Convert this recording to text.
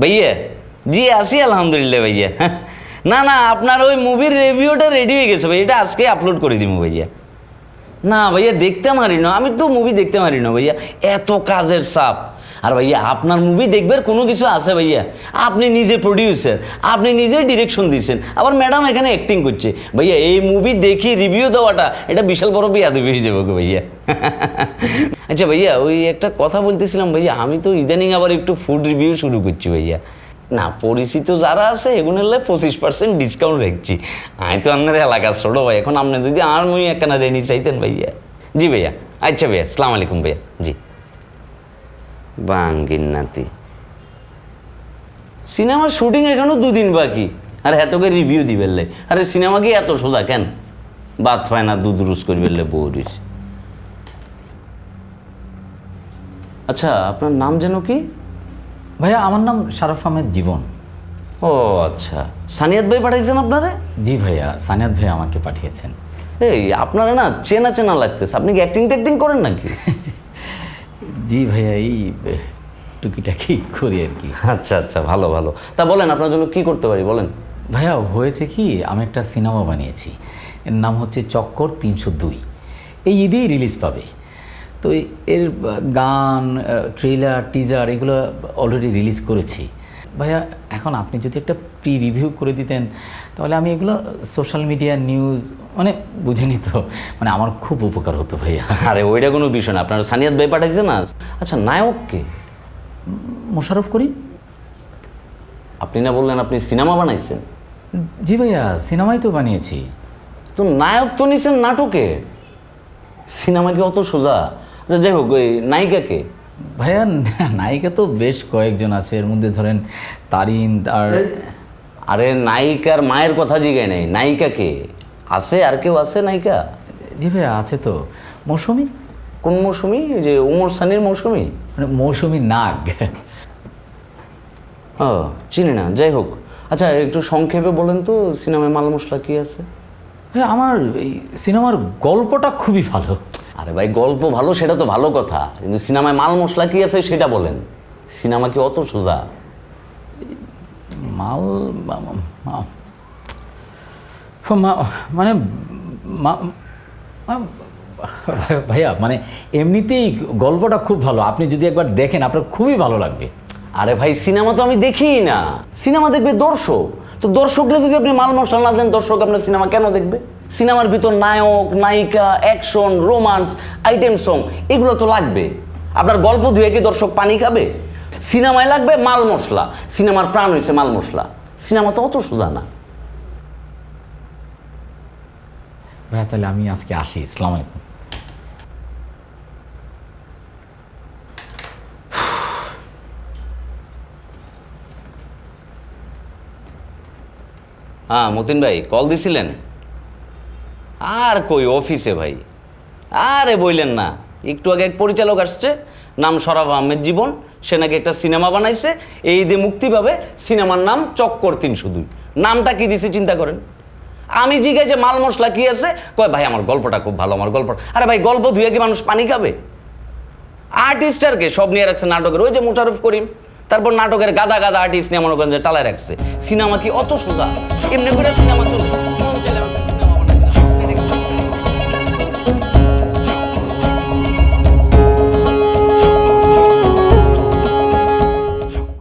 ভাইয়া? জি আসি আলহামদুলিল্লাহ ভাইয়া। না না, আপনার ওই মুভির রিভিউটা রেডি হয়ে গেছে ভাই এটা আজকে আপলোড করে দিব ভাইয়া। না, ভাইয়া, দেখতে পারি না। আমি তো মুভি দেখতে পারি না ভাইয়া। এত কাজের চাপ। আর ভাইয়া, আপনার মুভি দেখবার কোনো কিছু আছে ভাইয়া? আপনি নিজে প্রডিউসার আপনি নিজে ডিরেকশন দিয়েছেন আবার ম্যাডাম এখানে অ্যাক্টিং করছে। ভাইয়া, এই মুভি দেখি রিভিউ দেওয়াটা, এটা বিশাল বড় বিয়াদবি হয়ে যাবে ভাইয়া। আচ্ছা ভাইয়া, ওই একটা কথা বলতেছিলাম ভাইয়া, আমি তো ইদানিং আবার একটু ফুড রিভিউ শুরু করছি ভাইয়া। না, পরিচিত যারা আছে এগুলো পঁচিশ পার্সেন্ট ডিসকাউন্ট রাখছি। আমি তো আপনার এলাকার ছোটো ভাই, এখন আপনি যদি আর মুই একখানা রেনি চাইতেন ভাইয়া। জি ভাইয়া আচ্ছা ভাইয়া সালাম আলাইকুম ভাইয়া, জি। বাঙ্গিন নাতি। সিনেমার শুটিং এখনও দুদিন বাকি। আর এতকে রিভিউ দিবেললে আরে সিনেমা কি এত সোজা কেন? বাদ পায় না, দুধ রুস করি বেললে বৌরিস আচ্ছা আপনার নাম যেন কি? ভাইয়া আমার নাম শারফ আহমেদ জীবন। ও আচ্ছা। সানিয়াত ভাই পাঠিয়েছেন আপনারে? জি ভাইয়া সানিয়াদ ভাই আমাকে পাঠিয়েছেন। এই আপনারা না চেনা চেনা লাগতেছে। আপনি কি অ্যাক্টিং ট্যাক্টিং করেন নাকি? জি ভাইয়া এই টুকিটাকি করি আর কি। আচ্ছা আচ্ছা ভালো ভালো। তা বলেন আপনার জন্য কি করতে পারি বলেন। ভাইয়া হয়েছে কি আমি একটা সিনেমা বানিয়েছি। এর নাম হচ্ছে চক্কর তিনশো দুই। এই ঈদেই রিলিজ পাবে। তো এর গান ট্রেলার টিজার এগুলো অলরেডি রিলিজ করেছি। ভাইয়া এখন আপনি যদি একটা প্রি রিভিউ করে দিতেন তাহলে আমি এগুলো সোশ্যাল মিডিয়া নিউজ মানে বুঝে নিত। মানে আমার খুব উপকার হতো ভাইয়া। আরে ওইটা কোনো বিষয় না। আপনার সানিয়াত ভাই পাঠাইছে না? আচ্ছা নায়ককে মোশারফ করিম। আপনি না বললেন আপনি সিনেমা বানাইছেন? জি ভাইয়া সিনেমাই তো বানিয়েছি। তো নায়ক তো নিছেন নাটকে। সিনেমা কি অত সোজা। আচ্ছা যাই হোক ওই নায়িকাকে? ভাইয়া নায়িকা তো বেশ কয়েকজন আছে এর মধ্যে ধরেন তারিন আর আরে নায়িকার মায়ের কথা জিগায় নাই নায়িকাকে? আছে আর কেউ আছে নায়িকা? জি ভাইয়া আছে তো। মৌসুমি? কোন মৌসুমি? যে উমর সানির মৌসুমি? মানে মৌসুমি নাগ। ও চিনি না যাই হোক। আচ্ছা একটু সংক্ষেপে বলেন তো সিনেমায় মাল মশলা কি আছে? ভাইয়া আমার এই সিনেমার গল্পটা খুবই ভালো। আরে ভাই গল্প ভালো সেটা তো ভালো কথা। কিন্তু সিনেমায় মাল মশলা কি আছে সেটা বলেন। সিনেমা কি অত সোজা? মাল মানে ভাইয়া মানে এমনিতেই গল্পটা খুব ভালো। আপনি যদি একবার দেখেন আপনার খুবই ভালো লাগবে। আরে ভাই সিনেমা তো আমি দেখিই না। সিনেমা দেখবে দর্শক। তো দর্শকরা যদি আপনি মাল মশলা না দেন দর্শক আপনার সিনেমা কেন দেখবে? সিনেমার ভিতর নায়ক নায়িকা অ্যাকশন রোমান্স আইটেম সং এগুলো তো লাগবে। আপনার গল্প ধুয়ে কি দর্শক পানি খাবে। সিনেমায় লাগবে মাল মশলা। সিনেমার প্রাণ হয়েছে মাল মশলা। সিনেমা তো অত সোজা না। ভাইয়া তাহলে আমি আজকে আসি। ইসলাম আলাইকুম। হ্যাঁ মতিন ভাই কল দিছিলেন? আর কই অফিসে ভাই? আরে বইলেন না। একটু আগে এক পরিচালক আসছে, নাম সরাফ আহমেদ জীবন। সে নাকি একটা সিনেমা বানাইছে, এই যে মুক্তি পাবে, সিনেমার নাম চক্কর তিনশো দুই। নামটা কি দিছে চিন্তা করেন? আমি জিজ্ঞাসা, মাল মশলা কি আছে? কয়, ভাই, আমার গল্পটা খুব ভালো, আমার গল্প আরে ভাই, গল্প ধুয়ে কি মানুষ পানি খাবে? আর্টিস্টারকে সব নিয়ে রাখছে নাটকের। ওই যে মোশারফ করিম, তারপর নাটকের গাদা গাদা আর্টিস্ট নিয়ে মনে করেন যে টালায় রাখছে। সিনেমা কি অত সোজা? এমনি করে সিনেমা চলবে